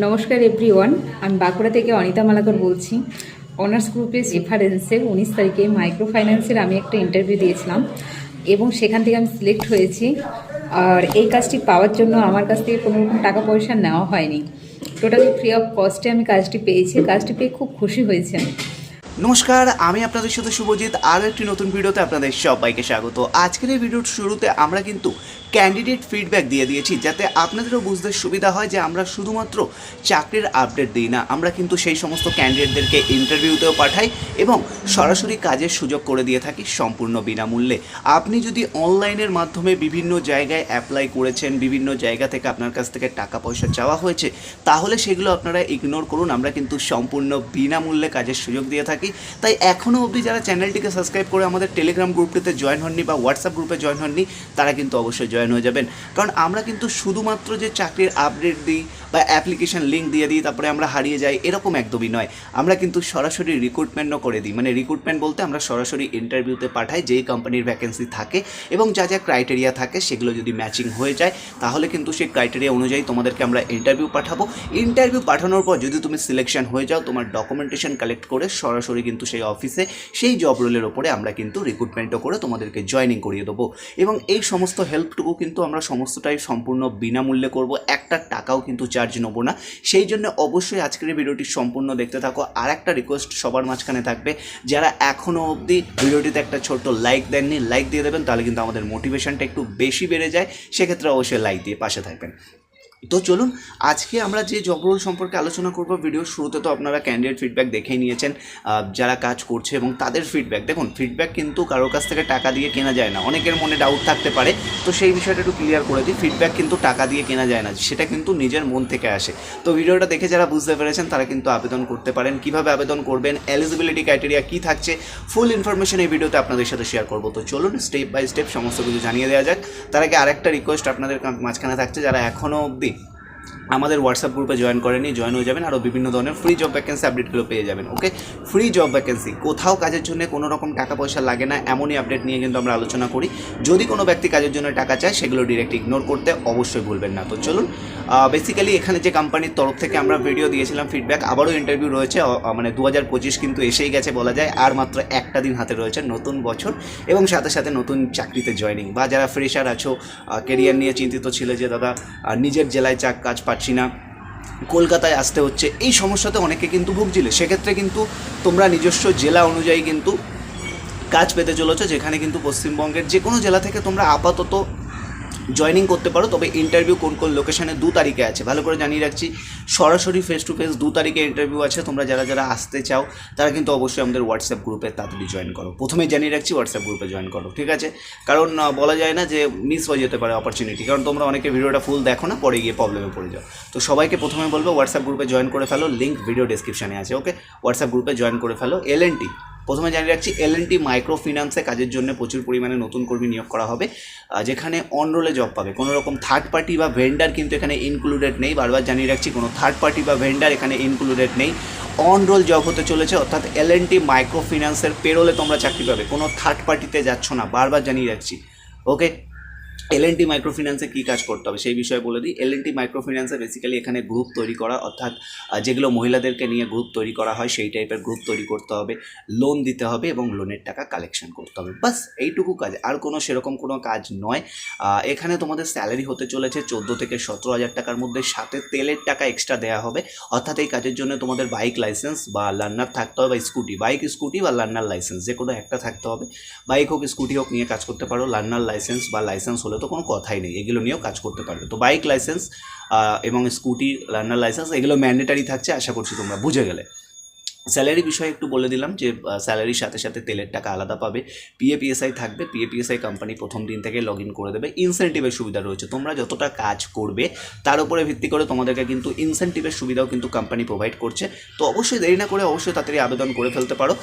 নমস্কার এভরিওয়ান আমি বাঁকুড়া থেকে অনিতা মালাকর বলছি। অনার্স গ্রুপের রেফারেন্সে উনিশ তারিখে মাইক্রো ফাইন্যান্সের আমি একটা ইন্টারভিউ দিয়েছিলাম এবং সেখান থেকে আমি সিলেক্ট হয়েছি। আর এই কাজটি পাওয়ার জন্য আমার কাছ থেকে কোনো রকম টাকা পয়সা নেওয়া হয়নি। টোটালি ফ্রি অফ কস্টে আমি কাজটি পেয়েছি। কাজটি পেয়ে খুব খুশি হয়েছে আমি। নমস্কার, আমি আপনাদের সাথে শুভজিৎ। আরও একটি নতুন ভিডিওতে আপনাদের সবাইকে স্বাগত। আজকের এই ভিডিওর শুরুতে আমরা কিন্তু ক্যান্ডিডেট ফিডব্যাক দিয়ে দিয়েছি, যাতে আপনাদেরও বুঝতে সুবিধা হয় যে আমরা শুধুমাত্র চাকরির আপডেট দিই না, আমরা কিন্তু সেই সমস্ত ক্যান্ডিডেটদেরকে ইন্টারভিউতেও পাঠাই এবং সরাসরি কাজের সুযোগ করে দিয়ে থাকি সম্পূর্ণ বিনামূল্যে। আপনি যদি অনলাইনের মাধ্যমে বিভিন্ন জায়গায় অ্যাপ্লাই করেছেন, বিভিন্ন জায়গা থেকে আপনার কাছ থেকে টাকা পয়সা চাওয়া হয়েছে, তাহলে সেগুলো আপনারা ইগনোর করুন, আমরা কিন্তু সম্পূর্ণ বিনামূল্যে কাজের সুযোগ দিয়ে থাকি। তাই এখনও অবধি যারা চ্যানেলটিকে সাবস্ক্রাইব করে আমাদের টেলিগ্রাম গ্রুপটিতে জয়েন হননি বা হোয়াটসঅ্যাপ গ্রুপে জয়েন হননি, তারা কিন্তু অবশ্যই জয়েন হয়ে যাবেন। কারণ আমরা কিন্তু শুধুমাত্র যে চাকরির আপডেট দিই বা অ্যাপ্লিকেশন লিঙ্ক দিয়ে দিই, তারপরে আমরা হারিয়ে যাই, এরকম একদমই নয়। আমরা কিন্তু সরাসরি রিক্রুটমেন্টও করে দিই। মানে রিক্রুটমেন্ট বলতে আমরা সরাসরি ইন্টারভিউতে পাঠাই যেই কোম্পানির ভ্যাকেন্সি থাকে এবং যা যা ক্রাইটেরিয়া থাকে সেগুলো যদি ম্যাচিং হয়ে যায়, তাহলে কিন্তু সেই ক্রাইটেরিয়া অনুযায়ী তোমাদেরকে আমরা ইন্টারভিউ পাঠাবো। ইন্টারভিউ পাঠানোর পর যদি তুমি সিলেকশন হয়ে যাও, তোমার ডকুমেন্টেশন কালেক্ট করে সরাসরি কিন্তু সেই অফিসে সেই জব রোলের ওপরে আমরা কিন্তু রিক্রুটমেন্টও করে তোমাদেরকে জয়েনিং করিয়ে দেবো। এবং এই সমস্ত হেল্পটুকু কিন্তু আমরা সমস্তটাই সম্পূর্ণ বিনামূল্যে করব, একটা টাকাও কিন্তু চার্জ নেব না। সেই জন্য অবশ্যই আজকের ভিডিওটি সম্পূর্ণ দেখতে থাকো। আর একটা রিকোয়েস্ট সবার মাঝখানে থাকবে, যারা এখনও অবধি ভিডিওটিতে একটা ছোট্ট লাইক দেননি লাইক দিয়ে দেবেন, তাহলে কিন্তু আমাদের মোটিভেশনটা একটু বেশি বেড়ে যায়, সেক্ষেত্রে অবশ্যই লাইক দিয়ে পাশে থাকবেন। তো চলুন, আজকে আমরা যে জব রোল সম্পর্কে আলোচনা করব ভিডিওর শুরুতে তো আপনারা ক্যান্ডিডেট ফিডব্যাক দেখেই নিয়েছেন যারা কাজ করছে এবং তাদের ফিডব্যাক দেখুন ফিডব্যাক কিন্তু কারোর কাছ থেকে টাকা দিয়ে কেনা যায় না। অনেকের মনে ডাউট থাকতে পারে, তো সেই বিষয়টা একটু ক্লিয়ার করে দিই। ফিডব্যাক কিন্তু টাকা দিয়ে কেনা যায় না, সেটা কিন্তু নিজের মন থেকে আসে। তো ভিডিওটা দেখে যারা বুঝতে পেরেছেন, তারা কিন্তু আবেদন করতে পারেন। কীভাবে আবেদন করবেন এলিজিবিলিটি ক্রাইটেরিয়া কী থাকছে ফুল ইনফরমেশন এই ভিডিওতে আপনাদের সাথে শেয়ার করব। তো চলুন স্টেপ বাই স্টেপ সমস্ত কিছু জানিয়ে দেওয়া যাক। তার আগে আরেকটা রিকোয়েস্ট আপনাদের মাঝখানে থাকছে, যারা এখনও অবধি আমাদের হোয়াটসঅ্যাপ গ্রুপে জয়েন করেনি জয়েন হয়ে যাবেন। আরও বিভিন্ন ধরনের ফ্রি জব ভ্যাকেন্সি আপডেটগুলো পেয়ে যাবেন ওকে ফ্রি জব ভ্যাকেন্সি কোথাও কাজের জন্য কোনো রকম টাকা পয়সা লাগে না, এমনই আপডেট নিয়ে কিন্তু আমরা আলোচনা করি। যদি কোনো ব্যক্তি কাজের জন্য টাকা চায়, সেগুলো ডিরেক্ট ইগনোর করতে অবশ্যই ভুলবেন না। তো চলুন বেসিক্যালি এখানে যে কোম্পানির তরফ থেকে আমরা ভিডিও দিয়েছিলাম ফিডব্যাক আবারও ইন্টারভিউ রয়েছে মানে দু হাজার পঁচিশ কিন্তু এসেই গেছে বলা যায়, আর মাত্র একটা দিন হাতে রয়েছে নতুন বছর, এবং সাথে সাথে নতুন চাকরিতে জয়েনিং বা যারা ফ্রেশার আছো কেরিয়ার নিয়ে চিন্তিত ছিল যে, দাদা নিজের জেলায় চাক, কাজ পাচ্ছি না, কলকাতায় আসতে হচ্ছে, এই সমস্যাতে অনেকে কিন্তু ভুগছিলে। সেক্ষেত্রে কিন্তু তোমরা নিজস্ব জেলা অনুযায়ী কিন্তু কাজ পেতে চলেছো, যেখানে কিন্তু পশ্চিমবঙ্গের যে কোনো জেলা থেকে তোমরা আপাতত জয়েনিং করতে পারো, তবে ইন্টারভিউ কোন কোন লোকেশানে দু তারিখে আছে। ভালো করে জানিয়ে রাখছি, সরাসরি ফেস টু ফেস দু তারিখে ইন্টারভিউ আছে, তোমরা যারা যারা আসতে চাও, তারা কিন্তু অবশ্যই আমাদের হোয়াটসঅ্যাপ গ্রুপে তাড়াতাড়ি জয়েন করো। প্রথমেই জানিয়ে রাখছি হোয়াটসঅ্যাপ গ্রুপে জয়েন করো, ঠিক আছে? কারণ বলা যায় না যে মিস হয়ে যেতে পারে অপরচুনিটি কারণ তোমরা অনেকে ভিডিওটা ফুল দেখো না, পরে গিয়ে প্রবলেমে পড়ে যাও। তো সবাইকে প্রথমে বলব হোয়াটসঅ্যাপ গ্রুপে জয়েন করে ফেলো লিঙ্ক ভিডিও ডেসক্রিপশনে আছে ওকে হোয়াটসঅ্যাপ গ্রুপে জয়েন করে ফেলো এল প্রথমে জানিয়ে রাখছি এল এন টি মাইক্রো ফিন্যান্সে কাজের জন্য প্রচুর পরিমাণে নতুন কর্মী নিয়োগ করা হবে যেখানে অনরোলে জব পাবে। কোনো রকম থার্ড পার্টি বা ভেন্ডার কিন্তু এখানে ইনক্লুডেড নেই। বারবার জানিয়ে রাখছি, কোনো থার্ড পার্টি বা ভেন্ডার এখানে ইনক্লুডেড নেই। অনরোল জব হতে চলেছে, অর্থাৎ এল এন টি মাইক্রো ফিন্যান্সের পেরোলে তোমরা চাকরি পাবে। কোনো থার্ড পার্টিতে যাচ্ছ না। বারবার জানিয়ে রাখছি। ওকে এল এন টি মাইক্রোফিন্যান্সে কী কাজ করতে হবে? সেই বিষয়ে বলে দিই। এল এন টি মাইক্রোফিন্যান্সে বেসিক্যালি এখানে গ্রুপ তৈরি করা, অর্থাৎ যেগুলো মহিলাদেরকে নিয়ে গ্রুপ তৈরি করা হয়, সেই টাইপের গ্রুপ তৈরি করতে হবে লোন দিতে হবে এবং লোনের টাকা কালেকশন করতে হবে। বাস, এইটুকু কাজ। আর কোনো সেরকম কোনো কাজ নয়। এখানে তোমাদের স্যালারি হতে চলেছে চোদ্দ থেকে সতেরো হাজার টাকার মধ্যে। সাথে তেলের টাকা এক্সট্রা দেওয়া হবে। অর্থাৎ এই কাজের জন্য তোমাদের বাইক লাইসেন্স বা লার্নার থাকতে হবে, বা স্কুটি বাইক স্কুটি বা লার্নার লাইসেন্স যে কোনো একটা থাকতে হবে। বাইক হোক স্কুটি হোক, নিয়ে কাজ করতে পারো। লার্নার লাইসেন্স বা লাইসেন্স হলে তো কোনো কথাই নেই। এগুলো নিয়েও কাজ করতে পারবে। তো বাইক লাইসেন্স এবং স্কুটি লার্নার লাইসেন্স এগুলো ম্যান্ডেটারি থাকছে, আশা করছি তোমরা বুঝে গেলে। স্যালারি বিষয়ে একটু বলে দিলাম যে স্যালারির সাথে সাথে তেলের টাকা আলাদা পাবে। পিএপিএসআই থাকবে। পিএপিএসআই কোম্পানি প্রথম দিন থেকে লগ ইন করে দেবে। ইনসেন্টিভের সুবিধা রয়েছে। তোমরা যতটা কাজ করবে, তার উপরে ভিত্তি করে তোমাদেরকে কিন্তু ইনসেন্টিভের সুবিধাও কিন্তু কোম্পানি প্রোভাইড করছে। তো অবশ্যই দেরি না করে অবশ্যই তাড়াতাড়ি আবেদন করে ফেলতে পারো।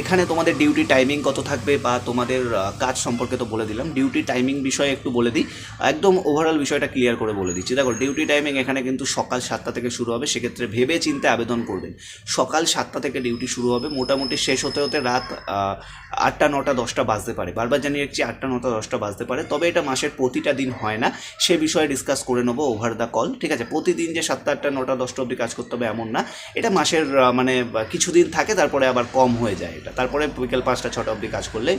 এখানে তোমাদের ডিউটি টাইমিং কত থাকবে বা তোমাদের কাজ সম্পর্কে তো বলে দিলাম। ডিউটি টাইমিং বিষয়ে একটু বলে দিই। একদম ওভারঅল বিষয়টা ক্লিয়ার করে বলে দিচ্ছি। দেখো ডিউটি টাইমিং এখানে কিন্তু সকাল সাতটা থেকে শুরু হবে। সেক্ষেত্রে ভেবে চিন্তে আবেদন করবেন। সকাল সাতটা সাতটা থেকে ডিউটি শুরু হবে। মোটামুটি শেষ হতে হতে রাত আটটা, নটা, দশটা বাজতে পারে। বারবার জানিয়ে রাখছি আটটা, নটা, দশটা বাজতে পারে। তবে এটা মাসের প্রতিটা দিন হয় না। সে বিষয়ে ডিসকাস করে নেব ওভার দ্য কল ঠিক আছে? প্রতিদিন যে সাতটা, আটটা, নটা, দশটা অবধি কাজ করতে হবে এমন না। এটা মাসের মানে কিছুদিন থাকে, তারপরে আবার কম হয়ে যায় এটা। তারপরে বিকেল পাঁচটা, ছটা অবধি কাজ করলে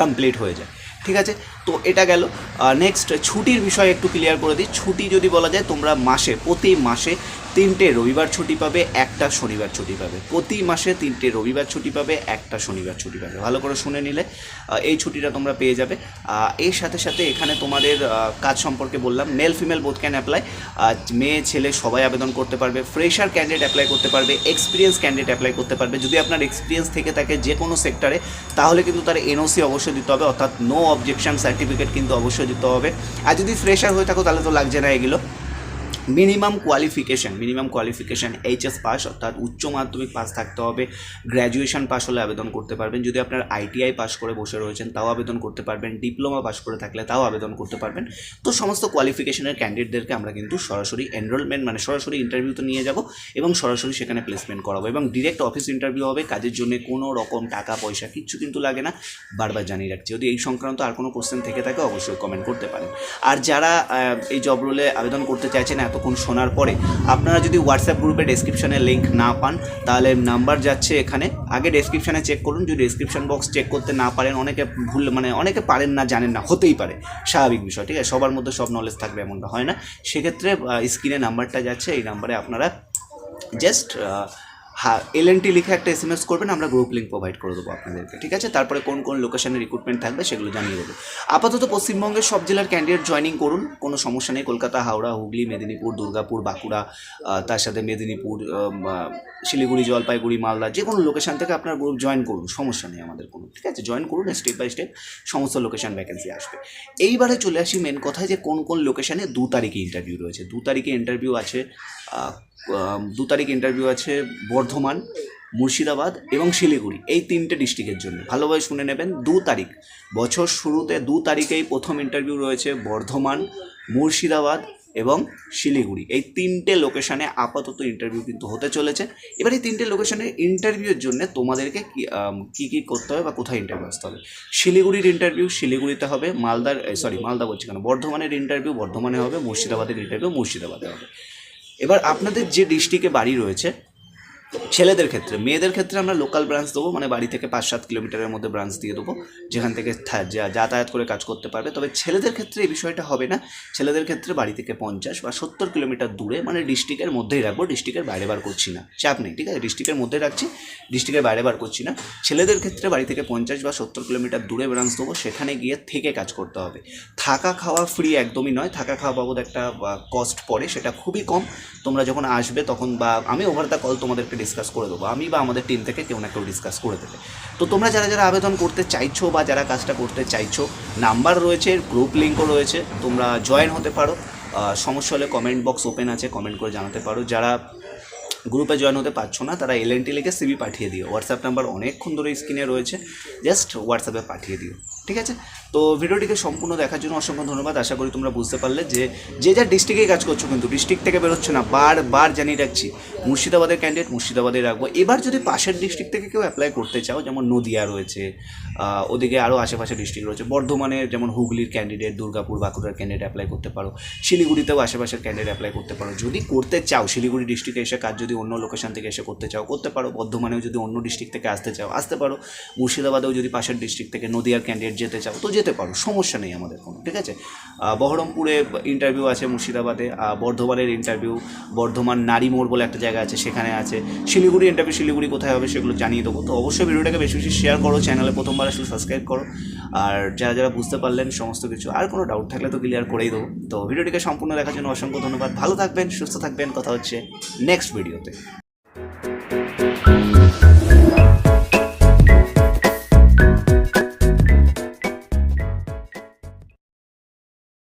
কমপ্লিট হয়ে যায়। ঠিক আছে? তো এটা গেল। নেক্সট ছুটির বিষয়ে একটু ক্লিয়ার করে দিই। ছুটি যদি বলা যায়, তোমরা মাসে, প্রতি মাসে তিনটে রবিবার ছুটি পাবে, একটা শনিবার ছুটি পাবে। প্রতি মাসে তিনটে রবিবার ছুটি পাবে, একটা শনিবার ছুটি পাবে। ভালো করে শুনে নিলে এই ছুটিটা তোমরা পেয়ে যাবে। এর সাথে সাথে এখানে তোমাদের কাজ সম্পর্কে বললাম male female both can apply মেয়ে, ছেলে সবাই আবেদন করতে পারবে ফ্রেশার ক্যান্ডিডেট অ্যাপ্লাই করতে পারবে এক্সপিরিয়েন্স ক্যান্ডিডেট অ্যাপ্লাই করতে পারবে। যদি আপনার এক্সপিরিয়েন্স থেকে থাকে যে কোনো সেক্টরে তাহলে কিন্তু তার এনওসি অবশ্যই দিতে হবে, অর্থাৎ নো অবজেকশন সার্টিফিকেট কিন্তু অবশ্যই দিতে হবে। আর যদি ফ্রেশার হয়ে থাকো, তাহলে তো লাগছে না এগুলো। Minimum qualification minimum qualification HS pass অর্থাৎ উচ্চ মাধ্যমিক পাস থাকতে হবে। গ্র্যাজুয়েশন পাস হলে আবেদন করতে পারবেন। যদি আপনার আইটিআই পাস করে বসে রয়েছেন, তাও আবেদন করতে পারবেন। ডিপ্লোমা পাস করে থাকলে তাও আবেদন করতে পারবেন। তো সমস্ত কোয়ালিফিকেশনের ক্যান্ডিডেটদেরকে আমরা কিন্তু সরাসরি এনরোলমেন্ট মানে সরাসরি ইন্টারভিউতে নিয়ে যাব এবং সরাসরি সেখানে প্লেসমেন্ট করাবো এবং ডিরেক্ট অফিস ইন্টারভিউ হবে। কাজের জন্য কোনো রকম টাকা, পয়সা কিচ্ছু কিন্তু লাগে না। বারবার জানিয়ে রাখছি। যদি এই সংক্রান্ত আর কোনো কোশ্চেন থেকে থাকে, অবশ্যই কমেন্ট করতে পারেন। আর যারা এই জব রোলে আবেদন করতে চাইছেন এতক্ষণ শোনার পরে আপনারা যদি হোয়াটসঅ্যাপ গ্রুপে ডেসক্রিপশানে লিঙ্ক না পান, তাহলে নাম্বার যাচ্ছে এখানে। আগে ডেসক্রিপশানে চেক করুন। যদি ডেসক্রিপশান বক্স চেক করতে না পারেন, অনেকে ভুল মানে অনেকে পারেন না, জানেন না, হতেই পারে। স্বাভাবিক বিষয়, ঠিক আছে? সবার মধ্যে সব নলেজ থাকবে, এমনটা হয় না। সেক্ষেত্রে স্ক্রিনে নাম্বারটা যাচ্ছে, এই নাম্বারে আপনারা জাস্ট হ্যাঁ এল এন টি লিখে একটা এস এম এস করবেন, আমরা গ্রুপ লিঙ্ক প্রোভাইড করে দেবো আপনাদেরকে, ঠিক আছে? তারপরে কোন কোন লোকেশনে রিক্রুটমেন্ট থাকবে সেগুলো জানিয়ে দেবো। আপাতত পশ্চিমবঙ্গের সব জেলার ক্যান্ডিডেট জয়েনিং করুন, কোনো সমস্যা নেই। কলকাতা, হাওড়া, হুগলি, মেদিনীপুর, দুর্গাপুর, বাঁকুড়া তার সাথে মেদিনীপুর শিলিগুড়ি, জলপাইগুড়ি, মালদা, যে কোনো লোকেশান থেকে আপনার গ্রুপ জয়েন করুন, সমস্যা নেই আমাদের কোনো, ঠিক আছে? জয়েন করুন স্টেপ বাই স্টেপ সমস্ত লোকেশান ভ্যাকেন্সি আসবে। এইবারে চলে আসি মেন কথায় যে কোন কোন লোকেশানে দু তারিখে ইন্টারভিউ রয়েছে। দু তারিখে ইন্টারভিউ আছে দু তারিখ ইন্টারভিউ আছে বর্ধমান, মুর্শিদাবাদ এবং শিলিগুড়ি, এই তিনটে ডিস্ট্রিক্টের জন্য। ভালোভাবে শুনে নেবেন, দু তারিখ। বছর শুরুতে দু তারিখেই প্রথম ইন্টারভিউ রয়েছে বর্ধমান, মুর্শিদাবাদ এবং শিলিগুড়ি। এই তিনটে লোকেশানে আপাতত ইন্টারভিউ কিন্তু হতে চলেছে। এবার এই তিনটে লোকেশনের ইন্টারভিউর জন্য তোমাদেরকে কি কি করতে হবে বা কোথায় ইন্টারভিউ আসতে হবে? শিলিগুড়ির ইন্টারভিউ শিলিগুড়িতে হবে, মালদার সরি মালদা বলছি কেন? বর্ধমানের ইন্টারভিউ বর্ধমানে হবে, মুর্শিদাবাদের ইন্টারভিউ মুর্শিদাবাদে হবে। এবার আপনাদের যে ডিস্ট্রিক্টে বাড়ি রয়েছে ছেলেদের ক্ষেত্রে, মেয়েদের ক্ষেত্রে আমরা লোকাল ব্রাঞ্চ দেবো মানে বাড়ি থেকে পাঁচ সাত কিলোমিটারের মধ্যে ব্রাঞ্চ দিয়ে দেবো, যেখান থেকে যাতায়াত করে কাজ করতে পারবে। তবে ছেলেদের ক্ষেত্রে এই বিষয়টা হবে না। ছেলেদের ক্ষেত্রে বাড়ি থেকে পঞ্চাশ বা সত্তর কিলোমিটার দূরে মানে ডিস্ট্রিক্টের মধ্যেই রাখব ডিস্ট্রিক্টের বাইরে বার করছি না। চাপ নেই, ঠিক আছে? ডিস্ট্রিক্টের মধ্যে রাখছি ডিস্ট্রিক্টের বাইরে বার করছি না। ছেলেদের ক্ষেত্রে বাড়ি থেকে পঞ্চাশ বা সত্তর কিলোমিটার দূরে ব্রাঞ্চ দেবো, সেখানে গিয়ে থেকে কাজ করতে হবে। থাকা খাওয়া ফ্রি একদমই নয়। থাকা খাওয়া বাবদ একটা কস্ট পড়ে, সেটা খুবই কম। তোমরা যখন আসবে তখন বা আমি ওভার দ্য কল তোমাদেরকে ডিসকাস করে দেবো। আমি বা আমাদের টিম থেকে কেউ না কেউ ডিসকাস করে দেবে। তো তোমরা যারা যারা আবেদন করতে চাইছো বা যারা কাজটা করতে চাইছো নাম্বার রয়েছে গ্রুপ লিঙ্কও রয়েছে, তোমরা জয়েন হতে পারো। সমস্যা হলে কমেন্ট বক্স ওপেন আছে কমেন্ট করে জানাতে পারো। যারা গ্রুপে জয়েন হতে পারছ না, তারা এল এন টি লিখে সিবি পাঠিয়ে দিও। হোয়াটসঅ্যাপ নাম্বার অনেকক্ষণ ধরে স্ক্রিনে রয়েছে। জাস্ট হোয়াটসঅ্যাপে পাঠিয়ে দিও। ঠিক আছে? তো ভিডিওটিকে সম্পূর্ণ দেখার জন্য অসংখ্য ধন্যবাদ। আশা করি তোমরা বুঝতে পারলে যে যে যার ডিস্ট্রিক্টেই কাজ করছ কিন্তু, ডিস্ট্রিক্ট থেকে বেরোচ্ছে না বারবার জানিয়ে রাখছি। মুর্শিদাবাদের ক্যান্ডিডেট মুর্শিদাবাদে রাখব। এবার যদি পাশের ডিস্ট্রিক্ট থেকে কেউ অ্যাপ্লাই করতে চাও, যেমন নদিয়া রয়েছে ওদিকে আরও আশেপাশে ডিস্ট্রিক্ট রয়েছে বর্ধমানের যেমন হুগলির ক্যান্ডিডেট দুর্গাপুর, বাঁকুড়ার ক্যান্ডিডেট অ্যাপ্লাই করতে পারো, শিলিগুড়িতেও আশেপাশের ক্যান্ডিডেট অ্যাপ্লাই করতে পারো। যদি করতে চাও, শিলিগুড়ি ডিস্ট্রিক্টে এসে কাজ যদি অন্য লোকেশন থেকে এসে করতে চাও, করতে পারো। বর্ধমানেও যদি অন্য ডিস্ট্রিক্ট থেকে আসতে চাও, আসতে পারো। মুর্শিদাবাদেও যদি পাশের ডিস্ট্রিক্ট থেকে নদিয়ার ক্যান্ডিডেট যেতে চাও, তো যেতে পারো, সমস্যা নেই আমাদের কোনো, ঠিক আছে? বহরমপুরে ইন্টারভিউ আছে মুর্শিদাবাদে বর্ধমানের ইন্টারভিউ বর্ধমান নারী মোড় বলে একটা জায়গা আছে, সেখানে আছে। শিলিগুড়ি ইন্টারভিউ শিলিগুড়ি কোথায় হবে সেগুলো জানিয়ে দেবো, তো অবশ্যই ভিডিওটাকে বেশি বেশি শেয়ার করো চ্যানেলে প্রথমবার আসলে সাবস্ক্রাইব করো। আর যারা যারা বুঝতে পারলেন সমস্ত কিছু, আর কোনো ডাউট থাকলে তো ক্লিয়ার করেই দেবো। তো ভিডিওটিকে সম্পূর্ণ দেখার জন্য অসংখ্য ধন্যবাদ, ভালো থাকবেন, সুস্থ থাকবেন, কথা হচ্ছে নেক্সট ভিডিওতে